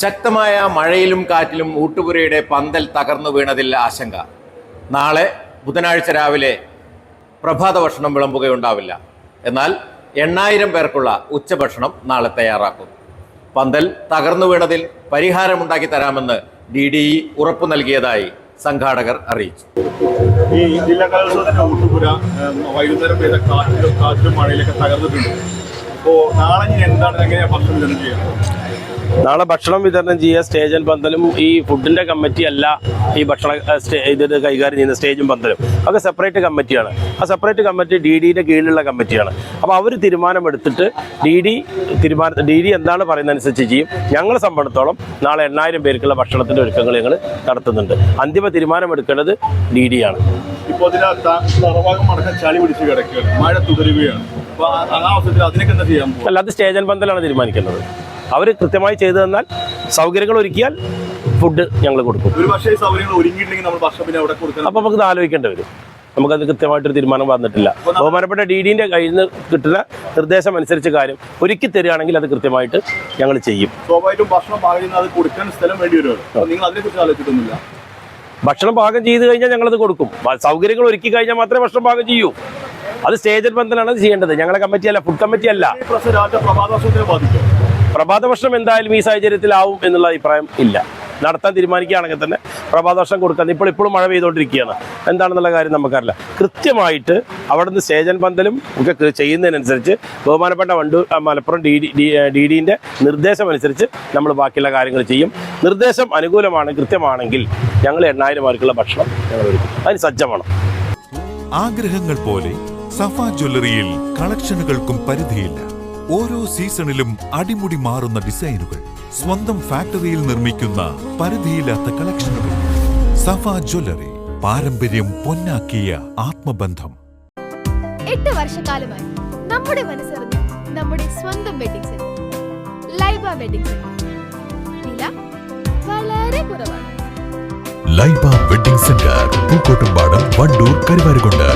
ശക്തമായ മഴയിലും കാറ്റിലും ഊട്ടുപുരയുടെ പന്തൽ തകർന്നു വീണതിൽ ആശങ്ക. നാളെ ബുധനാഴ്ച രാവിലെ പ്രഭാത ഭക്ഷണം വിളമ്പുകയുണ്ടാവില്ല. എന്നാൽ എണ്ണായിരം പേർക്കുള്ള ഉച്ചഭക്ഷണം നാളെ തയ്യാറാക്കും. പന്തൽ തകർന്നു വീണതിൽ പരിഹാരമുണ്ടാക്കി തരാമെന്ന് ഡി ഡി ഇ ഉറപ്പു നൽകിയതായി സംഘാടകർ അറിയിച്ചു. ഈ ജില്ലാ കലോത്സവത്തിന്റെ ഊട്ടുപുര വൈകുന്നേരം പെയ്ത കാറ്റിലും കാറ്റിലും മഴയിലൊക്കെ തകർന്നിട്ടുണ്ട്. നാളെ ഇനി എന്താണ്? ഭക്ഷണം വിതരണം ചെയ്യുന്നത്? നാളെ ഭക്ഷണം വിതരണം ചെയ്യുക സ്റ്റേജൻ പന്തലും ഈ ഫുഡിന്റെ കമ്മിറ്റി അല്ല ഈ ഭക്ഷണ ഇത് കൈകാര്യം ചെയ്യുന്ന സ്റ്റേജും പന്തലും. ഒക്കെ സെപ്പറേറ്റ് കമ്മിറ്റിയാണ്. ആ സെപ്പറേറ്റ് കമ്മിറ്റി ഡി ഡിയുടെ കീഴിലുള്ള കമ്മിറ്റിയാണ്. അപ്പോൾ അവർ തീരുമാനമെടുത്തിട്ട് ഡി ഡി തീരുമാന ഡി ഡി എന്താണ് പറയുന്നതനുസരിച്ച് ചെയ്യും. ഞങ്ങളെ സംബന്ധിച്ചോളം നാളെ എണ്ണായിരം പേർക്കുള്ള ഭക്ഷണത്തിന്റെ ഒരുക്കങ്ങൾ ഞങ്ങൾ നടത്തുന്നുണ്ട്. അന്തിമ തീരുമാനമെടുക്കേണ്ടത് ഡി ഡി ആണ്. ഇപ്പോൾ അതിനകത്ത് ചളി പിടിച്ച് കിടക്കുകയാണ്. മഴ തുടരുകയാണ്. പോകും അല്ലാതെ സ്റ്റേജൻ പന്തലാണ് തീരുമാനിക്കുന്നത്. അവർ കൃത്യമായി ചെയ്തു തന്നാൽ സൗകര്യങ്ങൾ ഒരുക്കിയാൽ ഫുഡ് ഞങ്ങൾ കൊടുക്കും. അപ്പൊ നമുക്ക് ആലോചിക്കേണ്ടി വരും. നമുക്കത് കൃത്യമായിട്ടൊരു തീരുമാനം വന്നിട്ടില്ല. ബഹുമാനപ്പെട്ട ഡി ഡിന്റെ കയ്യിൽ നിന്ന് കിട്ടുന്ന നിർദ്ദേശം അനുസരിച്ച് കാര്യം ഒരുക്കി തരികയാണെങ്കിൽ അത് കൃത്യമായിട്ട് ഞങ്ങൾ ചെയ്യും. അത് ഭക്ഷണം പാകം ചെയ്ത് കഴിഞ്ഞാൽ ഞങ്ങളത് കൊടുക്കും. സൗകര്യങ്ങൾ ഒരുക്കി കഴിഞ്ഞാൽ മാത്രമേ ഭക്ഷണം പാകം ചെയ്യൂ. അത് സ്റ്റേജ് ബന്ധനാണ് ചെയ്യേണ്ടത്. ഞങ്ങളെ കമ്മിറ്റി അല്ല ഫുഡ് കമ്മിറ്റി അല്ല. പ്രഭാത ഭക്ഷണം എന്തായാലും ഈ സാഹചര്യത്തിലാവും എന്നുള്ള അഭിപ്രായം ഇല്ല. നടത്താൻ തീരുമാനിക്കുകയാണെങ്കിൽ തന്നെ പ്രഭാത ഭക്ഷണം കൊടുക്കാൻ ഇപ്പോൾ ഇപ്പോഴും മഴ പെയ്തുകൊണ്ടിരിക്കുകയാണ്. എന്താണെന്നുള്ള കാര്യം നമുക്കറിയില്ല. കൃത്യമായിട്ട് അവിടുന്ന് സ്റ്റേജൻ പന്തലും ഒക്കെ ചെയ്യുന്നതിനനുസരിച്ച് ബഹുമാനപ്പെട്ട വണ്ടു മലപ്പുറം ഡി ഡി ഡി ഡിന്റെ നിർദ്ദേശം അനുസരിച്ച് നമ്മൾ ബാക്കിയുള്ള കാര്യങ്ങൾ ചെയ്യും. നിർദ്ദേശം അനുകൂലമാണ് കൃത്യമാണെങ്കിൽ ഞങ്ങൾ എണ്ണായിരം പേർക്കുള്ള ഭക്ഷണം ഞങ്ങൾ ഒരുക്കും. അതിന് സജ്ജമാണ്. ആഗ്രഹങ്ങൾ പോലെ സഫ ജ്വല്ലറിയിൽ കളക്ഷനുകൾക്കും പരിധിയില്ല. ഓരോ സീസണിലും അടിമുടി മാറുന്ന ഡിസൈനുകൾ സ്വന്തം ഫാക്ടറിയിൽ നിർമ്മിക്കുന്ന പരിധിയില്ലാത്ത കളക്ഷനുകൾ. സഫ ജ്വല്ലറി പാരമ്പര്യം പൊന്നാക്കിയ ആത്മബന്ധം. എട്ട് വർഷക്കാലമായി നമ്മുടെ മനസ്സറിഞ്ഞ നമ്മുടെ സ്വന്തം wedding centre Laiba wedding centre വില വളരെ കുറവാണ്. Laiba wedding centre Pookkottumpadam Wandoor Karuvarakundu.